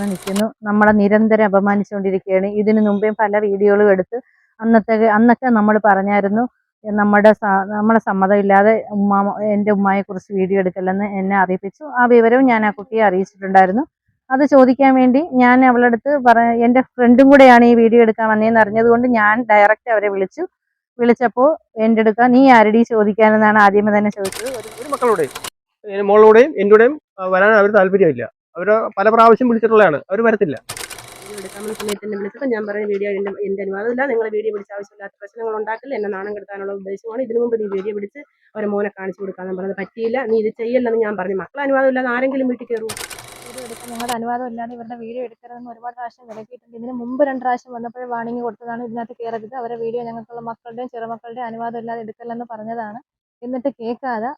വന്ന് നിൽക്കുന്നു നമ്മളെ നിരന്തരം അപമാനിച്ചുകൊണ്ടിരിക്കുകയാണ്. ഇതിനു മുമ്പേ പല വീഡിയോകളും എടുത്ത് അന്നത്തെ അന്നൊക്കെ നമ്മൾ പറഞ്ഞായിരുന്നു നമ്മുടെ നമ്മളെ സമ്മതമില്ലാതെ ഉമ്മ എന്റെ ഉമ്മയെ കുറിച്ച് വീഡിയോ എടുക്കല്ലെന്ന് എന്നെ അറിയിപ്പിച്ചു. ആ വിവരവും ഞാൻ ആ കുട്ടിയെ അറിയിച്ചിട്ടുണ്ടായിരുന്നു. അത് ചോദിക്കാൻ വേണ്ടി ഞാൻ അവളുടെ പറ എന്റെ ഫ്രണ്ടും കൂടെയാണ് ഈ വീഡിയോ എടുക്കാൻ വന്നതെന്ന് അറിഞ്ഞതുകൊണ്ട് ഞാൻ ഡയറക്റ്റ് അവരെ വിളിച്ചു. വിളിച്ചപ്പോൾ എന്റെ അടുക്ക നീ ആരടി ചോദിക്കാനെന്നാണ് ആദ്യമേ തന്നെ ചോദിച്ചത്. ഒരു മക്കളുടെയും മോളുടെയും എന്റെയും വരാൻ അവർ താല്പര്യമില്ല. അവർ പല പ്രാവശ്യം വിളിച്ചിട്ടുള്ളതാണ്. അവർ വരത്തില്ല. എടുക്കാമെന്ന സമയത്ത് എന്നെ വിളിച്ചപ്പോൾ ഞാൻ പറഞ്ഞ വീഡിയോ എന്റെ എന്റെ അനുവാദമില്ല. നിങ്ങൾ വീഡിയോ പിടിച്ച് ആവശ്യമില്ലാത്ത പ്രശ്നങ്ങൾ ഉണ്ടാക്കില്ല എന്നെ നാണം കെടുത്താനുള്ള ഉദ്ദേശമാണ്. ഇതിനു മുമ്പ് നീ വീഡിയോ പിടിച്ച് അവരെ മോനെ കാണിച്ചു കൊടുക്കാമെന്ന് പറഞ്ഞത് പറ്റിയില്ല. നീ ഇത് ചെയ്യല്ലെന്ന് ഞാൻ പറഞ്ഞു. മക്കളെ അനുവാദമില്ലാതെ ആരെങ്കിലും വീട്ടിൽ കയറും. വീഡിയോ എടുക്കാൻ ഞങ്ങളുടെ അനുവാദം ഇല്ലാതെ ഇവരുടെ വീഡിയോ എടുക്കരുതെന്ന് ഒരുപാട് പ്രാവശ്യം വിലക്കിയിട്ടുണ്ട്. ഇതിന് മുമ്പ് രണ്ട് പ്രാവശ്യം വന്നപ്പോൾ വാണിംഗ് കൊടുത്തതാണ്. ഇതിനകത്ത് കയറരുത്. അവരെ വീഡിയോ ഞങ്ങൾക്കുള്ള മക്കളുടെയും ചെറുമക്കളുടെയും അനുവാദം ഇല്ലാതെ എടുക്കല്ലെന്ന് പറഞ്ഞതാണ്. എന്നിട്ട് കേൾക്കാതെ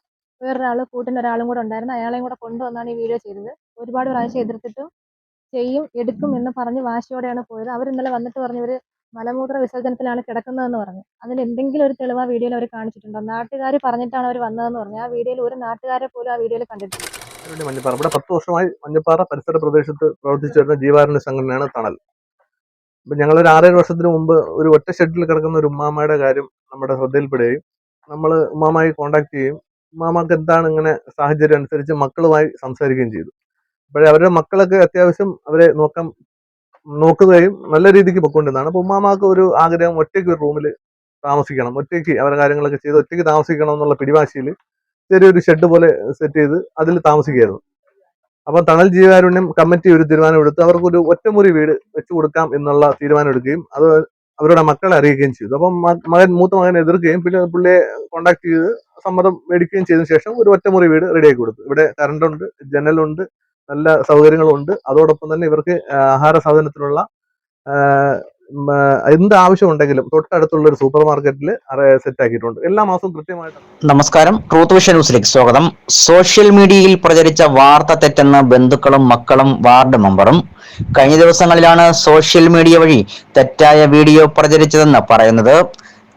വേറൊരാൾ കൂട്ടിന് ഒരാളും കൂടെ ഉണ്ടായിരുന്നു. അയാളെയും കൂടെ കൊണ്ടുവന്നാണ് ഈ വീഡിയോ ചെയ്തത്. ഒരുപാട് പ്രാവശ്യം എതിർത്തിട്ടും ചെയ്യും എടുക്കും എന്ന് പറഞ്ഞ് വാശിയോടെയാണ് പോയത്. അവർ ഇന്നലെ വന്നിട്ട് പറഞ്ഞു ഇവർ മലമൂത്ര വിസർജനത്തിലാണ് കിടക്കുന്നതെന്ന് പറഞ്ഞു. അതിന് എന്തെങ്കിലും ഒരു തെളിവ് ആ വീഡിയോയിൽ അവർ കാണിച്ചിട്ടുണ്ടോ? നാട്ടുകാർ പറഞ്ഞിട്ടാണ് അവർ വന്നതെന്ന് പറഞ്ഞു. ആ വീഡിയോയിൽ ഒരു നാട്ടുകാരെ പോലും ആ വീഡിയോയിൽ കണ്ടിട്ടുണ്ട് മഞ്ഞപ്പാറ. ഇവിടെ പത്ത് വർഷമായി മഞ്ഞപ്പാറ പരിസര പ്രദേശത്ത് പ്രവർത്തിച്ചു വരുന്ന ജീവാരുണ്യ സംഘടനയാണ് തണൽ. അപ്പൊ ഞങ്ങൾ ഒരു ആറേഴ് വർഷത്തിന് മുമ്പ് ഒരു ഒറ്റ ഷെഡിൽ കിടക്കുന്ന ഒരു ഉമ്മാമയുടെ കാര്യം നമ്മുടെ ശ്രദ്ധയിൽപ്പെടുകയും നമ്മൾ ഉമ്മാമായി കോണ്ടാക്ട് ചെയ്യും ഉമ്മാമാക്ക് എന്താണ് ഇങ്ങനെ സാഹചര്യം അനുസരിച്ച് മക്കളുമായി സംസാരിക്കുകയും ചെയ്തു. അപ്പോഴേ അവരുടെ മക്കളൊക്കെ അത്യാവശ്യം അവരെ നോക്കാൻ നോക്കുകയും നല്ല രീതിക്ക് പൊക്കൊണ്ടിരുന്നതാണ് അപ്പോൾ ഉമ്മാമാക്ക് ഒരു ആഗ്രഹം ഒറ്റയ്ക്ക് ഒരു റൂമിൽ താമസിക്കണം. ഒറ്റയ്ക്ക് അവരുടെ കാര്യങ്ങളൊക്കെ ചെയ്ത് ഒറ്റയ്ക്ക് താമസിക്കണം എന്നുള്ള പിടിവാശിയിൽ ചെറിയൊരു ഷെഡ് പോലെ സെറ്റ് ചെയ്ത് അതിൽ താമസിക്കുകയായിരുന്നു. അപ്പൊ തണൽ ജീവാരുണ്യം കമ്മിറ്റി ഒരു തീരുമാനം എടുത്ത് അവർക്കൊരു ഒറ്റമുറി വീട് വെച്ചു കൊടുക്കാം എന്നുള്ള തീരുമാനം എടുക്കുകയും അത് അവരുടെ മക്കളെ അറിയിക്കുകയും ചെയ്തു. അപ്പം മകൻ മൂത്ത മകൻ എതിർക്കുകയും പിന്നെ പുള്ളിയെ കോണ്ടാക്ട് ചെയ്ത് സമ്മതം മേടിക്കുകയും ചെയ്തതിനു ശേഷം ഒരു ഒറ്റമുറി വീട് റെഡിയാക്കി കൊടുത്തു. ഇവിടെ കറണ്ടുണ്ട് ജനലുണ്ട് നല്ല സൗകര്യങ്ങളുണ്ട്. അതോടൊപ്പം തന്നെ ഇവർക്ക് ആഹാര സാധനത്തിനുള്ള ആ, ആവശ്യം ഉണ്ടെങ്കിലും എന്ത് തൊട്ടടുത്തുള്ള ഒരു സൂപ്പർ മാർക്കറ്റിൽ സെറ്റ് ആക്കിയിട്ടുണ്ട്. എല്ലാ മാസവും കൃത്യമായിട്ട് നമസ്കാരം. ട്രൂത്ത് വിഷൻ ന്യൂസിലേക്ക് സ്വാഗതം. സോഷ്യൽ മീഡിയയിൽ പ്രചരിച്ച വാർത്ത തെറ്റെന്ന് ബന്ധുക്കളും മക്കളും വാർഡ് മെമ്പറും കഴിഞ്ഞ ദിവസങ്ങളിലാണ് സോഷ്യൽ മീഡിയ വഴി തെറ്റായ വീഡിയോ പ്രചരിച്ചതെന്ന് പറയുന്നത്.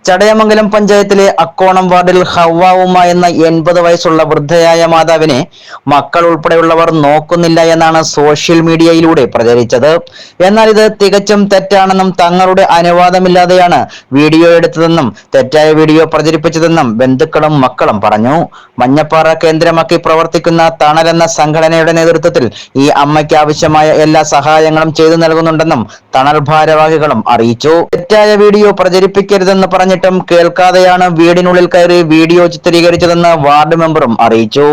ചടയമംഗലം പഞ്ചായത്തിലെ അക്കോണം വാർഡിൽ ഹവ്വാവുമ്മ എന്ന എൺപത് വയസ്സുള്ള വൃദ്ധയായ മാതാവിനെ മക്കൾ ഉൾപ്പെടെയുള്ളവർ നോക്കുന്നില്ല എന്നാണ് സോഷ്യൽ മീഡിയയിലൂടെ പ്രചരിച്ചത്. എന്നാൽ ഇത് തികച്ചും തെറ്റാണെന്നും തങ്ങളുടെ അനുവാദമില്ലാതെയാണ് വീഡിയോ എടുത്തതെന്നും തെറ്റായ വീഡിയോ പ്രചരിപ്പിച്ചതെന്നും ബന്ധുക്കളും മക്കളും പറഞ്ഞു. മഞ്ഞപ്പാറ കേന്ദ്രമാക്കി പ്രവർത്തിക്കുന്ന തണൽ എന്ന സംഘടനയുടെ നേതൃത്വത്തിൽ ഈ അമ്മയ്ക്ക് ആവശ്യമായ എല്ലാ സഹായങ്ങളും ചെയ്തു നൽകുന്നുണ്ടെന്നും തണൽ ഭാരവാഹികളും അറിയിച്ചു. തെറ്റായ വീഡിയോ പ്രചരിപ്പിക്കരുതെന്ന് പറഞ്ഞിട്ടും കേൾക്കാതെയാണ് വീടിനുള്ളിൽ കയറി വീഡിയോ ചിത്രീകരിച്ചതെന്ന് വാർഡ് മെമ്പറും അറിയിച്ചു.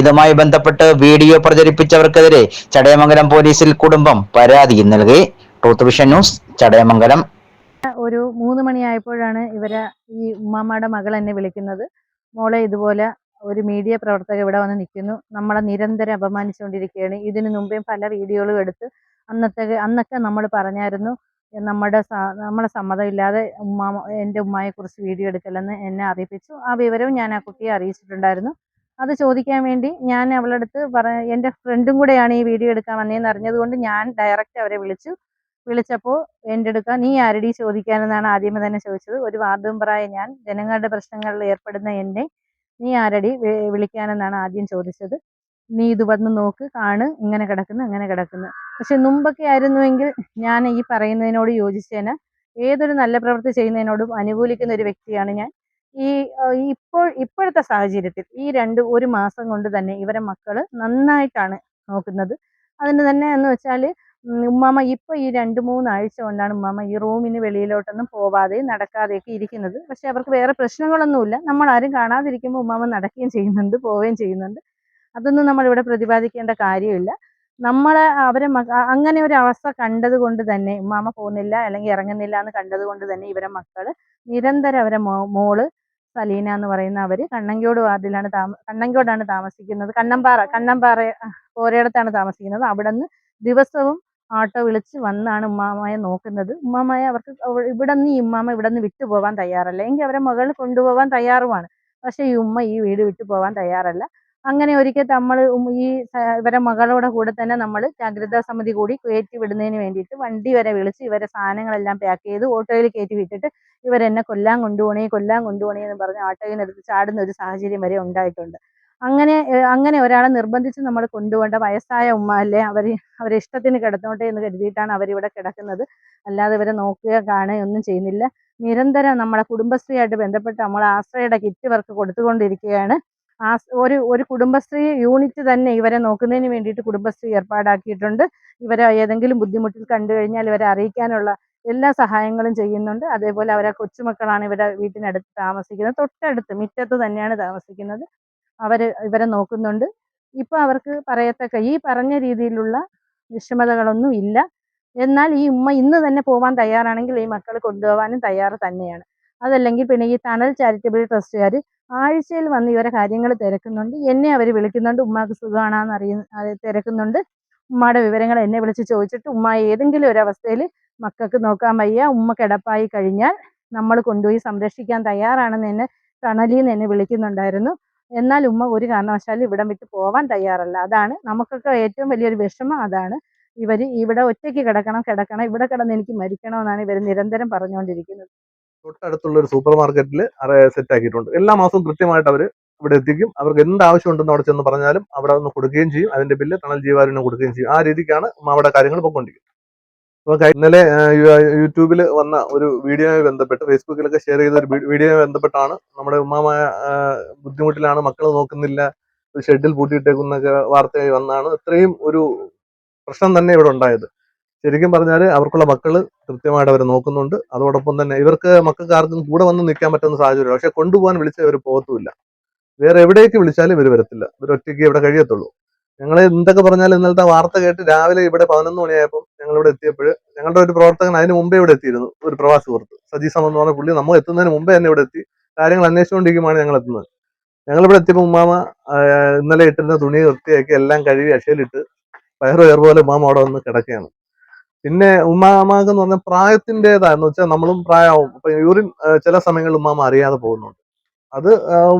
ഇതുമായി ബന്ധപ്പെട്ട് വീഡിയോ പ്രചരിപ്പിച്ചവർക്കെതിരെ ചടയമംഗലം പോലീസിൽ കുടുംബം പരാതി നൽകി. Truth Vision news Chadayamangalam. ഒരു മൂന്ന് മണിയായപ്പോഴാണ് ഇവരെ ഈ ഉമ്മാമ്മയുടെ മകൾ എന്നെ വിളിക്കുന്നത്. മോളെ ഇതുപോലെ ഒരു മീഡിയ പ്രവർത്തക ഇവിടെ വന്ന് നിൽക്കുന്നു. നമ്മളെ നിരന്തരം അപമാനിച്ചുകൊണ്ടിരിക്കുകയാണ്. ഇതിനു മുമ്പേ പല വീഡിയോകളും എടുത്ത് അന്നത്തെ അന്നൊക്കെ നമ്മൾ പറഞ്ഞായിരുന്നു നമ്മുടെ നമ്മുടെ സമ്മതമില്ലാതെ ഉമ്മ എന്റെ ഉമ്മയെ കുറിച്ച് വീഡിയോ എടുക്കലെന്ന് എന്നെ അറിയിപ്പിച്ചു. ആ വിവരവും ഞാൻ ആ കുട്ടിയെ അറിയിച്ചിട്ടുണ്ടായിരുന്നു. അത് ചോദിക്കാൻ വേണ്ടി ഞാൻ അവളുടെ അടുത്ത് പറ എന്റെ ഫ്രണ്ടും കൂടെയാണ് ഈ വീഡിയോ എടുക്കാൻ വന്നതെന്ന് അറിഞ്ഞതുകൊണ്ട് ഞാൻ ഡയറക്റ്റ് അവരെ വിളിച്ചു. വിളിച്ചപ്പോൾ എന്റെ അടുക്ക നീ ആരടി ചോദിക്കാനെന്നാണ് ആദ്യമേ തന്നെ ചോദിച്ചത്. ഒരു വാർഡ് മെമ്പറായ ഞാൻ ജനങ്ങളുടെ പ്രശ്നങ്ങളിൽ ഏർപ്പെടുന്ന എന്നെ നീ ആരടി വിളിക്കാനെന്നാണ് ആദ്യം ചോദിച്ചത്. നീ ഇത് വന്ന് നോക്ക് കാണ് ഇങ്ങനെ കിടക്കുന്നു അങ്ങനെ കിടക്കുന്നു. പക്ഷെ മുമ്പൊക്കെ ആയിരുന്നുവെങ്കിൽ ഞാൻ ഈ പറയുന്നതിനോട് യോജിച്ചേന്. ഏതൊരു നല്ല പ്രവൃത്തി ചെയ്യുന്നതിനോടും അനുകൂലിക്കുന്ന ഒരു വ്യക്തിയാണ് ഞാൻ. ഈ ഇപ്പോൾ ഇപ്പോഴത്തെ സാഹചര്യത്തിൽ ഈ രണ്ട് ഒരു മാസം കൊണ്ട് തന്നെ ഇവരെ മക്കൾ നന്നായിട്ടാണ് നോക്കുന്നത്. അതിന് തന്നെ എന്ന് വെച്ചാൽ ഉമ്മാമ ഇപ്പൊ ഈ രണ്ട് മൂന്നാഴ്ച കൊണ്ടാണ് ഉമ്മാമ ഈ റൂമിന് വെളിയിലോട്ടൊന്നും പോവാതെയും നടക്കാതെയൊക്കെ ഇരിക്കുന്നത്. പക്ഷെ അവർക്ക് വേറെ പ്രശ്നങ്ങളൊന്നുമില്ല. നമ്മൾ ആരും കാണാതിരിക്കുമ്പോൾ ഉമ്മാമ നടക്കുകയും ചെയ്യുന്നുണ്ട് പോവുകയും ചെയ്യുന്നുണ്ട്. അതൊന്നും നമ്മൾ ഇവിടെ പ്രതിപാദിക്കേണ്ട കാര്യമില്ല. നമ്മൾ അവരെ അങ്ങനെ ഒരു അവസ്ഥ കണ്ടത് കൊണ്ട് തന്നെ ഉമ്മാമ പോകുന്നില്ല അല്ലെങ്കിൽ ഇറങ്ങുന്നില്ല എന്ന് കണ്ടത് കൊണ്ട് തന്നെ ഇവരെ മക്കൾ നിരന്തരം അവരെ മോൾ സലീന എന്ന് പറയുന്ന അവർ കണ്ണങ്കോട് വാർഡിലാണ് താമ കണ്ണങ്കോടാണ് താമസിക്കുന്നത്. കണ്ണമ്പാറ കണ്ണമ്പാറ പോരയിടത്താണ് താമസിക്കുന്നത്. അവിടെ നിന്ന് ദിവസവും ആട്ടോ വിളിച്ച് വന്നാണ് ഉമ്മാമയെ നോക്കുന്നത്. ഉമ്മാമയെ അവർക്ക് അവ- ഇവിടെ നിന്ന് ഈ ഉമ്മാമ ഇവിടെ നിന്ന് വിട്ടു പോകാൻ തയ്യാറല്ല. എങ്കിൽ അവരെ മകൾ കൊണ്ടുപോകാൻ തയ്യാറുമാണ്. പക്ഷെ ഈ ഉമ്മ ഈ വീട് വിട്ടു പോകാൻ തയ്യാറല്ല. അങ്ങനെ ഒരിക്കൽ നമ്മൾ ഈ ഇവരെ മകളുടെ കൂടെ തന്നെ നമ്മൾ ജാഗ്രതാ സമിതി കൂടി കയറ്റി വിടുന്നതിന് വേണ്ടിയിട്ട് വണ്ടി വരെ വിളിച്ച് ഇവരെ സാധനങ്ങളെല്ലാം പാക്ക് ചെയ്ത് ഓട്ടോയിൽ കയറ്റി വിട്ടിട്ട് ഇവരെന്നെ കൊല്ലാൻ കൊണ്ടുപോകണേ കൊല്ലാൻ കൊണ്ടുപോകണേ എന്ന് പറഞ്ഞ് ഓട്ടോയിൽ നിന്ന് ചാടുന്ന ഒരു സാഹചര്യം വരെ ഉണ്ടായിട്ടുണ്ട്. അങ്ങനെ അങ്ങനെ ഒരാളെ നിർബന്ധിച്ച് നമ്മൾ കൊണ്ടുപോകേണ്ട വയസ്സായ ഉമ്മ അല്ലേ അവർ അവരെ ഇഷ്ടത്തിന് കിടന്നോട്ടെ എന്ന് കരുതിയിട്ടാണ് അവരിവിടെ കിടക്കുന്നത്. അല്ലാതെ ഇവരെ നോക്കുക കാണുക ഒന്നും ചെയ്യുന്നില്ല. നിരന്തരം നമ്മളെ കുടുംബശ്രീയായിട്ട് ബന്ധപ്പെട്ട് നമ്മൾ ആശ്രയയുടെ കിറ്റ് വർക്ക് കൊടുത്തുകൊണ്ടിരിക്കുകയാണ്. ആ ഒരു ഒരു കുടുംബശ്രീ യൂണിറ്റ് തന്നെ ഇവരെ നോക്കുന്നതിന് വേണ്ടിയിട്ട് കുടുംബശ്രീ ഏർപ്പാടാക്കിയിട്ടുണ്ട്. ഇവരെ ഏതെങ്കിലും ബുദ്ധിമുട്ടിൽ കണ്ടു കഴിഞ്ഞാൽ ഇവരെ അറിയിക്കാനുള്ള എല്ലാ സഹായങ്ങളും ചെയ്യുന്നുണ്ട്. അതേപോലെ അവരെ കൊച്ചുമക്കളാണ് ഇവരെ വീട്ടിനടുത്ത് താമസിക്കുന്നത്. തൊട്ടടുത്ത് മുറ്റത്ത് തന്നെയാണ് താമസിക്കുന്നത്. അവർ ഇവരെ നോക്കുന്നുണ്ട്. ഇപ്പോൾ അവർക്ക് പറയത്തക്ക ഈ പറഞ്ഞ രീതിയിലുള്ള വിഷമതകളൊന്നും ഇല്ല. എന്നാൽ ഈ ഉമ്മ ഇന്ന് തന്നെ പോവാൻ തയ്യാറാണെങ്കിൽ ഈ മക്കൾ കൊണ്ടുപോകാനും തയ്യാറ് തന്നെയാണ്. അതല്ലെങ്കിൽ പിന്നെ ഈ തണൽ ചാരിറ്റബിൾ ട്രസ്റ്റുകാർ ആഴ്ചയിൽ വന്ന് ഇവരെ കാര്യങ്ങൾ തിരക്കുന്നുണ്ട്. എന്നെ അവർ വിളിക്കുന്നുണ്ട്. ഉമ്മാക്ക് സുഖമാണെന്ന് അറിയ തിരക്കുന്നുണ്ട്. ഉമ്മയുടെ വിവരങ്ങൾ എന്നെ വിളിച്ച് ചോദിച്ചിട്ട് ഉമ്മ ഏതെങ്കിലും ഒരു മക്കൾക്ക് നോക്കാൻ വയ്യ. ഉമ്മ കിടപ്പായി കഴിഞ്ഞാൽ നമ്മൾ കൊണ്ടുപോയി സംരക്ഷിക്കാൻ തയ്യാറാണെന്ന് എന്നെ തണലിൽ നിന്ന് എന്നെ വിളിക്കുന്നുണ്ടായിരുന്നു. എന്നാൽ ഉമ്മ ഒരു കാരണവശാലും ഇവിടം വിട്ട് പോവാൻ തയ്യാറല്ല. അതാണ് നമുക്കൊക്കെ ഏറ്റവും വലിയൊരു വിഷമം. അതാണ് ഇവർ ഇവിടെ ഒറ്റയ്ക്ക് കിടക്കണം കിടക്കണം ഇവിടെ കിടന്ന് എനിക്ക് മരിക്കണമെന്നാണ് ഇവർ നിരന്തരം പറഞ്ഞുകൊണ്ടിരിക്കുന്നത്. തൊട്ടടുത്തുള്ള ഒരു സൂപ്പർ മാർക്കറ്റിൽ സെറ്റ് ആക്കിയിട്ടുണ്ട് എല്ലാ മാസവും കൃത്യമായിട്ട് അവർ ഇവിടെ എത്തിക്കും. അവർക്ക് എന്ത് ആവശ്യമുണ്ടെന്ന് അവിടെ ചെന്ന് പറഞ്ഞാലും അവിടെ ഒന്ന് കൊടുക്കുകയും ചെയ്യും. അതിന്റെ ബില്ല് തണൽ ജീവാരിന് കൊടുക്കുകയും ചെയ്യും. ആ രീതിക്കാണ് അവിടെ കാര്യങ്ങൾ പൊയ്ക്കൊണ്ടിരിക്കുന്നത്. അപ്പോൾ ഇന്നലെ യൂട്യൂബിൽ വന്ന ഒരു വീഡിയോയുമായി ബന്ധപ്പെട്ട് ഫേസ്ബുക്കിലൊക്കെ ഷെയർ ചെയ്ത ഒരു വീഡിയോയുമായി ബന്ധപ്പെട്ടാണ് നമ്മുടെ ഉമ്മാമായ ബുദ്ധിമുട്ടിലാണ് മക്കൾ നോക്കുന്നില്ല ഷെഡിൽ പൂട്ടിയിട്ടേക്കുന്നൊക്കെ വാർത്തയായി വന്നാണ്. ഇത്രയും ഒരു പ്രശ്നം തന്നെ ഇവിടെ ഉണ്ടായത്. ശരിക്കും പറഞ്ഞാൽ അവർക്കുള്ള മക്കൾ കൃത്യമായിട്ട് അവർ നോക്കുന്നുണ്ട്. അതോടൊപ്പം തന്നെ ഇവർക്ക് മക്കൾക്ക് ആർക്കും കൂടെ വന്ന് നിൽക്കാൻ പറ്റുന്ന സാഹചര്യം പക്ഷെ കൊണ്ടുപോകാൻ വിളിച്ചാൽ ഇവർ പോകത്തുമില്ല വേറെ എവിടേക്ക് വിളിച്ചാലും ഇവർ വരത്തില്ല. ഇവർ ഒറ്റയ്ക്ക് ഇവിടെ കഴിയത്തുള്ളൂ. ഞങ്ങൾ എന്തൊക്കെ പറഞ്ഞാലും ഇന്നലത്തെ വാർത്ത കേട്ട് രാവിലെ ഇവിടെ പതിനൊന്ന് മണിയായപ്പോൾ ഞങ്ങൾ ഇവിടെ എത്തിയപ്പോൾ ഞങ്ങളുടെ ഒരു പ്രവർത്തകൻ അതിന് മുമ്പേ ഇവിടെ എത്തിയിരുന്നു ഒരു പ്രവാസി സുഹൃത്ത് സജീസം എന്ന് പറഞ്ഞ പുള്ളി നമ്മൾ എത്തുന്നതിന് മുമ്പേ തന്നെ ഇവിടെ എത്തി. കാര്യങ്ങൾ അന്വേഷിച്ചുകൊണ്ടിരിക്കുമ്പോൾ ഞങ്ങൾ എത്തുന്നത്. ഞങ്ങളിവിടെ എത്തിയപ്പോൾ ഉമ്മാമ ഇന്നലെ ഇട്ടിരുന്ന തുണി വൃത്തിയാക്കി എല്ലാം കഴുകി അശയിലിട്ട് പയറ് പയർ പോലെ ഉമ്മാമ അവിടെ വന്ന് കിടക്കുകയാണ്. പിന്നെ ഉമ്മാമാക്ക് എന്ന് പറഞ്ഞാൽ പ്രായത്തിന്റെതാന്ന് വെച്ചാൽ നമ്മളും പ്രായമാവും അപ്പൊ യൂറിൻ ചില സമയങ്ങളിൽ ഉമ്മാമ അറിയാതെ പോകുന്നുണ്ട്. അത്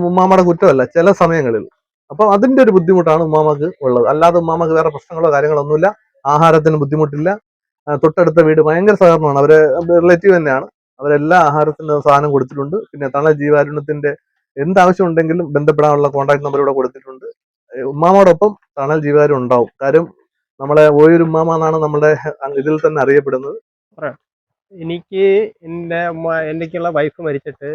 ഉമ്മാമയുടെ കുറ്റമല്ല ചില സമയങ്ങളിൽ. അപ്പൊ അതിന്റെ ഒരു ബുദ്ധിമുട്ടാണ് ഉമ്മാമക്ക് ഉള്ളത്. അല്ലാതെ ഉമ്മാമക്ക് വേറെ പ്രശ്നങ്ങളോ കാര്യങ്ങളോ ഒന്നുമില്ല ആഹാരത്തിന് ബുദ്ധിമുട്ടില്ല തൊട്ടടുത്ത വീട് ഭയങ്കര സഹകരണമാണ്. അവരെ റിലേറ്റീവ് തന്നെയാണ്. അവരെല്ലാ ആഹാരത്തിന് സാധനം കൊടുത്തിട്ടുണ്ട്. പിന്നെ തണൽ ജീവാരുണ്യത്തിന്റെ എന്താവശ്യം ഉണ്ടെങ്കിലും ബന്ധപ്പെടാനുള്ള കോൺടാക്ട് നമ്പർ ഇവിടെ കൊടുത്തിട്ടുണ്ട്. ഉമ്മാമോടൊപ്പം തണൽ ജീവാരും ഉണ്ടാവും കാര്യം നമ്മളെ ഓയൊരു ഉമ്മാമ എന്നാണ് നമ്മുടെ ഇതിൽ തന്നെ അറിയപ്പെടുന്നത്. എനിക്ക് എന്റെ ഉമ്മ എനിക്കുള്ള വൈഫ് മരിച്ചിട്ട്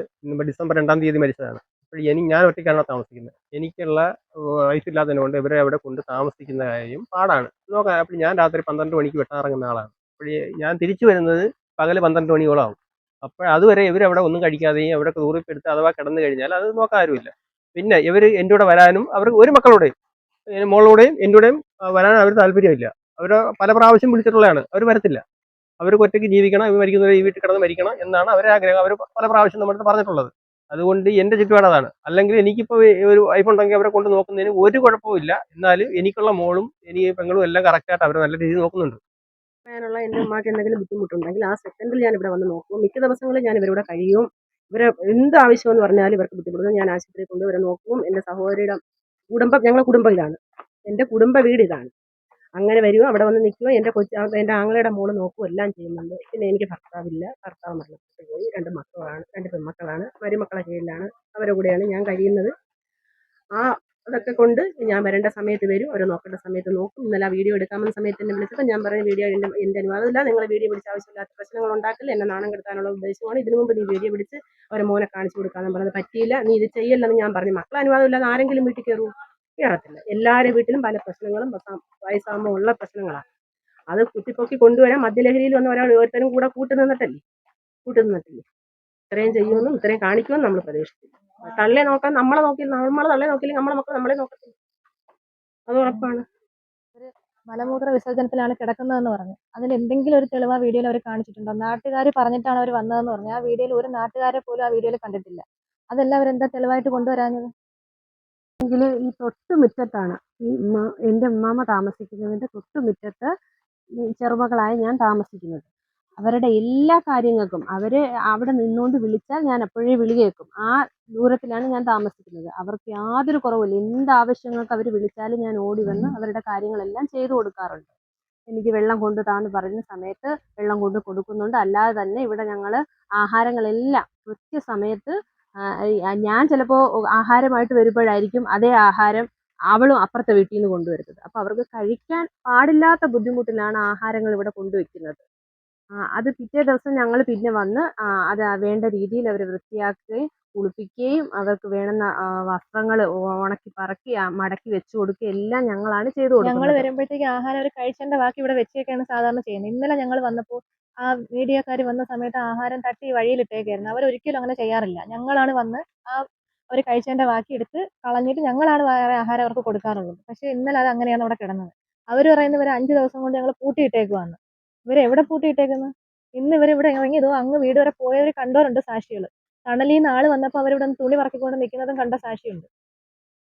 ഡിസംബർ രണ്ടാം തീയതി മരിച്ചതാണ്. അപ്പോൾ എനിക്ക് ഞാൻ ഒറ്റയ്ക്കാണ് താമസിക്കുന്നത്? എനിക്കുള്ള വൈഫ് ഇല്ലാത്തതിനുകൊണ്ട് ഇവരെ അവിടെ കൊണ്ട് താമസിക്കുന്ന കാര്യം പാടാണ്. നോക്കാം. അപ്പോൾ ഞാൻ രാത്രി പന്ത്രണ്ട് മണിക്ക് വെട്ടാറങ്ങുന്ന ആളാണ്. അപ്പോൾ ഞാൻ തിരിച്ചു വരുന്നത് പകൽ പന്ത്രണ്ട് മണിയോളം ആവും അപ്പോൾ അതുവരെ ഇവരവിടെ ഒന്നും കഴിക്കാതെയും അവിടെ തൂറിപ്പെടുത്ത് അഥവാ കിടന്നു കഴിഞ്ഞാൽ അത് നോക്കാൻ ആരുമില്ല. പിന്നെ ഇവർ എന്റെ കൂടെ വരാനും അവർ ഒരു മക്കളോടെയും മോളോടെയും എന്റെ കൂടെയും ആ, വരാൻ അവർ താല്പര്യമില്ല. അവർ പല പ്രാവശ്യം വിളിച്ചിട്ടുള്ളതാണ്. അവർ വരത്തില്ല. അവർക്ക് ഒറ്റയ്ക്ക് ജീവിക്കണം ഇവർ മരിക്കുന്നവരെ ഈ വീട്ടിൽ കിടന്ന് മരിക്കണം എന്നാണ് അവരെ ആഗ്രഹം. അവർ പല പ്രാവശ്യം നമ്മുടെ പറഞ്ഞിട്ടുള്ളത്. അതുകൊണ്ട് എന്റെ ചുറ്റുപാട് അതാണ്. അല്ലെങ്കിൽ എനിക്കിപ്പോൾ ഒരു വൈഫ് ഉണ്ടെങ്കിൽ അവരെ കൊണ്ട് നോക്കുന്നതിന് ഒരു കുഴപ്പമില്ല എന്നാലും എനിക്കുള്ള മോളും എനിക്ക് പെങ്ങളും എല്ലാം കറക്റ്റായിട്ട് അവർ നല്ല രീതിയിൽ നോക്കുന്നുണ്ട്. പറയാനുള്ള എന്റെ ഉമ്മക്ക് എന്തെങ്കിലും ബുദ്ധിമുട്ടുണ്ടെങ്കിൽ ആ സെക്കൻഡിൽ ഞാൻ ഇവിടെ വന്ന് നോക്കും. മിക്ക ദിവസങ്ങളിൽ ഞാൻ ഇവരിവിടെ കഴിയും. ഇവരെ എന്ത് ആവശ്യമെന്ന് പറഞ്ഞാലും ഇവർക്ക് ബുദ്ധിമുട്ടുന്നു ഞാൻ ആശുപത്രിയിൽ കൊണ്ട് ഇവരെ നോക്കും. എന്റെ സഹോദരിയുടെ കുടുംബം ഞങ്ങളെ കുടുംബം ഇതാണ് എന്റെ കുടുംബ വീട് ഇതാണ്. അങ്ങനെ വരുമോ അവിടെ വന്ന് നിൽക്കുക എന്റെ കൊച്ചു എന്റെ ആങ്ങളയുടെ മോൾ നോക്കുകയും എല്ലാം ചെയ്യുന്നുണ്ട്. പിന്നെ എനിക്ക് ഭർത്താവില്ല ഭർത്താവ് മരണപ്പെട്ടു പോയി. രണ്ട് മക്കളാണ് രണ്ട് പെൺമക്കളാണ്. മരുമക്കളെ കീഴിലാണ്. അവരുടെ കൂടെയാണ് ഞാൻ കഴിയുന്നത്. ആ അതൊക്കെ കൊണ്ട് ഞാൻ വരേണ്ട സമയത്ത് വരും. അവർ നോക്കേണ്ട സമയത്ത് നോക്കും. ഇന്നലെ ആ വീഡിയോ എടുക്കാമെന്ന സമയത്ത് എന്നെ വിളിച്ചപ്പോൾ ഞാൻ പറഞ്ഞ വീഡിയോ എന്റെ എന്റെ അനുവാദമില്ല. നിങ്ങൾ വീഡിയോ പിടിച്ച് ആവശ്യമില്ലാത്ത പ്രശ്നങ്ങൾ ഉണ്ടാക്കില്ല എന്നെ നാണം കെടുത്താനുള്ള ഉദ്ദേശമാണ്. ഇതിനു മുമ്പ് നീ വീഡിയോ പിടിച്ച് അവരെ മോനെ കാണിച്ചു കൊടുക്കാമെന്ന് പറഞ്ഞത് പറ്റിയില്ല. നീ ഇത് ചെയ്യല്ലെന്ന് ഞാൻ പറഞ്ഞു. മക്കളെ അനുവാദമില്ലാതെ ആരെങ്കിലും വീട്ടിൽ കയറൂ? കയറത്തില്ല എല്ലാവരുടെ വീട്ടിലും പല പ്രശ്നങ്ങളും വയസ്സാകുമ്പോൾ ഉള്ള പ്രശ്നങ്ങളാണ്. അത് കുത്തിപ്പൊക്കി കൊണ്ടുവരാൻ മദ്യലഹരിയിൽ വന്ന ഒരാൾ ഓരോരുത്തരും കൂടെ കൂട്ടുനിന്നിട്ടല്ലേ? കൂട്ടുനിന്നിട്ടില്ലേ? ഇത്രയും ചെയ്യുമെന്നും ഇത്രയും കാണിക്കുമെന്നും നമ്മൾ പ്രതീക്ഷിക്കുന്നു. തള്ളെ നോക്കാൻ നമ്മളെ നോക്കി നമ്മളെ തള്ളെ നോക്കിയില്ലെങ്കിൽ നമ്മളെ മക്കൾ നമ്മളെ നോക്കത്തില്ല. അത് ഉറപ്പാണ്. മലമൂത്ര വിസർജനത്തിലാണ് കിടക്കുന്നതെന്ന് പറഞ്ഞു. അതിൽ എന്തെങ്കിലും ഒരു തെളിവ് ആ വീഡിയോയിൽ അവർ കാണിച്ചിട്ടുണ്ടോ? നാട്ടുകാർ പറഞ്ഞിട്ടാണ് അവർ വന്നതെന്ന് പറഞ്ഞു. ആ വീഡിയോയിൽ ഒരു നാട്ടുകാരെ പോലും ആ വീഡിയോയിൽ കണ്ടിട്ടില്ല. അതെല്ലാം അവരെന്താ തെളിവായിട്ട് കൊണ്ടുവരാഞ്ഞത്? എങ്കിൽ ഈ തൊട്ടുമുറ്റത്താണ് ഈ ഉമ്മ എന്റെ ഉമ്മാമ താമസിക്കുന്നതിന്റെ തൊട്ടുമുറ്റത്ത് ഈ ചെറുമകളായ ഞാൻ താമസിക്കുന്നത്. അവരുടെ എല്ലാ കാര്യങ്ങൾക്കും അവർ അവിടെ നിന്നുകൊണ്ട് വിളിച്ചാൽ ഞാൻ അപ്പോഴേ വിളി കേൾക്കും. ആ ദൂരത്തിലാണ് ഞാൻ താമസിക്കുന്നത്. അവർക്ക് യാതൊരു കുറവില്ല എന്ത് ആവശ്യങ്ങൾക്ക് അവർ വിളിച്ചാലും ഞാൻ ഓടി വന്ന് അവരുടെ കാര്യങ്ങളെല്ലാം ചെയ്തു കൊടുക്കാറുണ്ട്. എനിക്ക് വെള്ളം കൊണ്ട് താന്ന് പറയുന്ന സമയത്ത് വെള്ളം കൊണ്ട് കൊടുക്കുന്നുണ്ട്. അല്ലാതെ തന്നെ ഇവിടെ ഞങ്ങൾ ആഹാരങ്ങളെല്ലാം കൃത്യസമയത്ത് സമയത്ത് ഞാൻ ചിലപ്പോൾ ആഹാരമായിട്ട് വരുമ്പോഴായിരിക്കും അതേ ആഹാരം അവളും അപ്പുറത്തെ വീട്ടിൽ നിന്ന് കൊണ്ടുവരുന്നത്. അപ്പോൾ അവർക്ക് കഴിക്കാൻ പാടില്ലാത്ത ബുദ്ധിമുട്ടിലാണ് ആഹാരങ്ങൾ ഇവിടെ കൊണ്ടുവയ്ക്കുന്നത്. അത് പിറ്റേ ദിവസം ഞങ്ങൾ പിന്നെ വന്ന് അത് വേണ്ട രീതിയിൽ അവർ വൃത്തിയാക്കുകയും കുളിപ്പിക്കുകയും അവർക്ക് വേണ്ടുന്ന വസ്ത്രങ്ങൾ ഉണക്കി പറക്കി മടക്കി വെച്ചു കൊടുക്കുകയും എല്ലാം ഞങ്ങളാണ് ചെയ്തു കൊടുക്കുന്നത്. ഞങ്ങൾ വരുമ്പോഴത്തേക്ക് ആഹാരം അവർ കഴിച്ചതിന്റെ ബാക്കി ഇവിടെ വെച്ചേക്കാണ് സാധാരണ ചെയ്യുന്നത്. ഇന്നലെ ഞങ്ങൾ വന്നപ്പോൾ ആ മീഡിയക്കാർ വന്ന സമയത്ത് ആഹാരം തട്ടി വഴിയിലിട്ടേക്കായിരുന്നു അവർ ഒരിക്കലും അങ്ങനെ ചെയ്യാറില്ല. ഞങ്ങളാണ് വന്ന് ആ അവർ കഴിച്ചതിന്റെ ബാക്കി എടുത്ത് കളഞ്ഞിട്ട് ഞങ്ങളാണ് വേറെ ആഹാരം അവർക്ക് കൊടുക്കാറുള്ളത്. പക്ഷേ ഇന്നലെ അത് അങ്ങനെയാണ് അവിടെ കിടന്നത്. അവർ പറയുന്നത് ഒരു അഞ്ച് ദിവസം കൊണ്ട് ഞങ്ങൾ പൂട്ടിയിട്ടേക്കുവാന്ന് ഇവർ എവിടെ പൂട്ടിയിട്ടേക്കുന്നു? ഇന്ന് ഇവരിവിടെ ഇവിടെ ഇറങ്ങിയതോ അങ്ങ് വീട് വരെ പോയവർ കണ്ടവരുണ്ട് സാക്ഷികൾ തണലിൽ നിന്ന് ആൾ വന്നപ്പോൾ അവരിവിടെ നിന്ന് തുണി പറക്കിക്കൊണ്ട് നിൽക്കുന്നതും കണ്ട സാക്ഷിയുണ്ട്.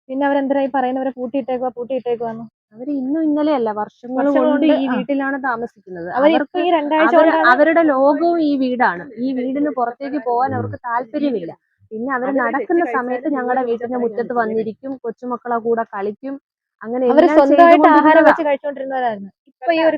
പിന്നെ അവരെന്തായി പറയുന്നവരെ പൂട്ടിയിട്ടേക്കുവാ പൂട്ടിയിട്ടേക്കുവാന്ന്? അവർ ഇന്നും ഇന്നലെയല്ല വർഷങ്ങൾ കൊണ്ട് ഈ വീട്ടിലാണ് താമസിക്കുന്നത്. അവർക്ക് ഈ രണ്ടാഴ്ച അവർ അവരുടെ ലോകവും ഈ വീടാണ്. ഈ വീടിന് പുറത്തേക്ക് പോകാൻ അവർക്ക് താല്പര്യമില്ല. പിന്നെ അവർ നടക്കുന്ന സമയത്ത് ഞങ്ങളുടെ വീട്ടിന്റെ മുറ്റത്ത് വന്നിരിക്കും കൊച്ചുമക്കളെ കൂടെ കളിക്കും അങ്ങനെ എല്ലാം സ്വന്തമായിട്ട് ആഹാരം വെച്ച് കഴിച്ചുകൊണ്ടിരുന്നവരായിരുന്നു ഇപ്പൊ ഈ ഒരു